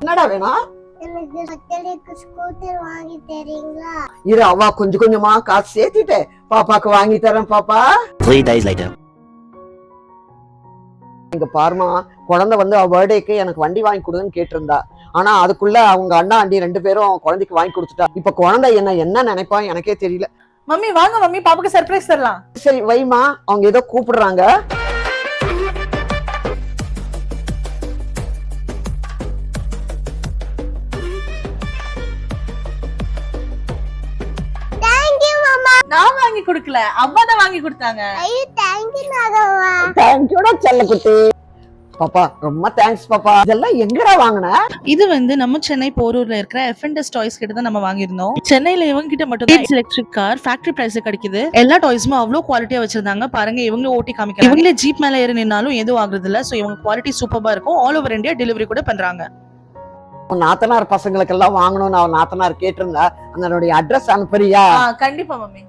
என்னடா வேணும் எனக்கு சக்கரைக்கு ஸ்கூட்டர் வாங்கி தரீங்களா? இரு அவ்வா கொஞ்சம் கொஞ்சமா காசு சேர்த்திட்டு பாப்பாக்கு வாங்கி தரேன் பாப்பா. Three days later. இங்க பாருமா குழந்தை வந்து அவ பர்த்டேக்கு எனக்கு வண்டி வாங்கி கொடுன்னு கேட்டிருந்தா. ஆனா அதுக்குள்ள அவங்க அண்ணா ஆண்டி ரெண்டு பேரும் குழந்தைக்கு வாங்கி கொடுத்துட்டா. இப்ப குழந்தை என்ன என்ன நினைப்பா? எனக்கே தெரியல. மம்மி வாங்க மம்மி பாப்பாக்கு சர்ப்ரைஸ் தரலாம். சரி வைமா அவங்க ஏதோ கூப்பிடுறாங்க. நான் வாங்கி கொடுக்கல. அம்மா தான் வாங்கி கொடுத்தாங்க. ஐயோ தேங்க்யூ நாகவா. தேங்க்யூடா செல்லக்குட்டி பாப்பா ரொம்ப தேங்க்ஸ் பாப்பா. இதெல்லாம் எங்கடா வாங்கின? இது வந்து நம்ம சென்னை போரூர்ல இருக்கிற எஃப்என்டஸ் டாய்ஸ் கிட்ட தான் நம்ம வாங்கியிருந்தோம். சென்னையில இவங்க கிட்ட மட்டும் தான் எலக்ட்ரிக் கார் ஃபேக்டரி பிரைஸ் கிடைக்குது. எல்லா டாய்ஸும் அவ்வளவு குவாலிட்டியா வச்சிருந்தாங்க. பாருங்க இவங்களும் ஓட்டி காமிக்கிறாங்க. இவங்களே ஜீப் மேல ஏறி நின்னாலும் எதுவும் ஆகுறது இல்ல. சோ இவங்க குவாலிட்டி சூப்பரா இருக்கும். ஆல் ஓவர் இந்தியா டெலிவரி கூட பண்றாங்க. நாத்தனார் பசங்களுக்கு எல்லாம் வாங்கணும்னு அவன் நாத்தனார் கேட்டிருந்தா அதனுடைய அட்ரஸ் அனுப்புறியா? கண்டிப்பா மம்மி.